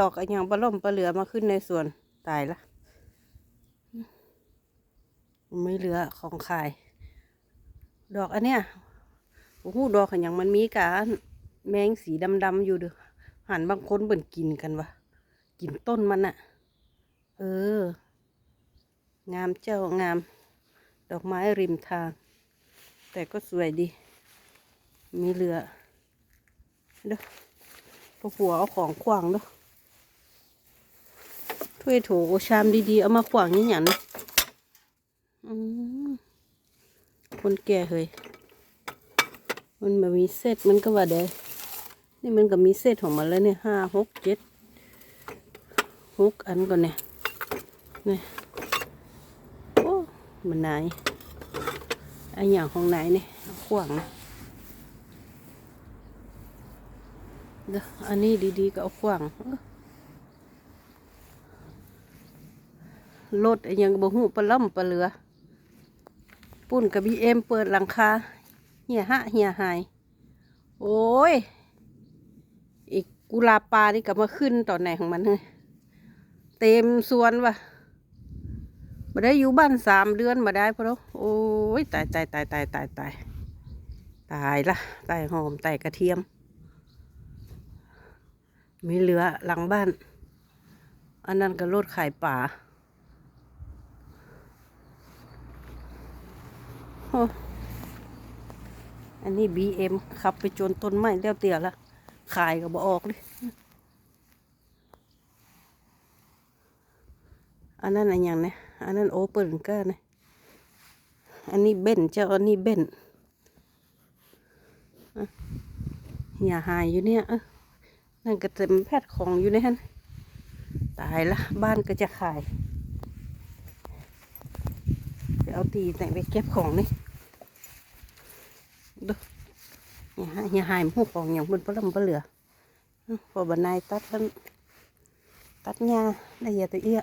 ดอกอะไรอย่างปลาล่มปลาเหลือมาขึ้นในสวนตายละไม่เหลือของขาย ดอกอันเนี้ยโอ้โหดอกอะไรอย่างมันมีกะแมงสีดำๆอยู่เด้อหันบางคนเบิ่นกินกันวะกินต้นมันอะเออ งามเจ้างาม ดอกไม้ริมทาง แต่ก็สวยดี มีเรือเด้อพวกหัวเอาของขวางเด้อ ถ้วยโถชามดีๆ เอามาขวางนี่อย่างนี้คนแก่เฮ้ยมันแบบมีเศษมันก็ว่าเด้นี่มันก็มีเศษของมันแล้วเนี่ยห้าหกเจ็ดหกอันก่อนเนี่ยเนี่ยโอ้มันไหนอันอย่างของไหนเนี่ยขวางนะเด้ออันนี้ดีๆก็เอาขวางเออ รถยังบ่หูปลาล่ำปลาเหลือ ปุ่นกับบีเอ็มเปิดหลังคาเหี่ยหะเหี่ยหาย โอ้ย อีกกุลาปลานี่ก็มาขึ้นตอนไหนของมันเลยเต็มสวนว่ะมาได้อยู่บ้านสามเดือนมาได้พะเนาะโอ้ยตายตายตายตายตายตายตายละตายหอมตายกระเทียม มีเหลือหลังบ้าน อันนั้นก็รถขายป่า อันนี้บีเอ็มขับไปจนต้นไม้เลี้ยวเตี่ยละขายก็บออกเลยอันนั้นอันอย่างเนี้ยอันนั้นโอเปิลก็นะอันนี้เบนเจ้าอันนี้เบนอย่าหายอยู่เนี่ยนั่นก็เต็มแพทย์ของอยู่ในฮันตายละบ้านก็จะขาย เอาตีแต่ไปเก็บของนี่ดูอย่าหาอย่าหายหูของอย่างบนปลำปลเหลือพอบันไดตัดตัดหญ้าละเอียดตัวเอี้ย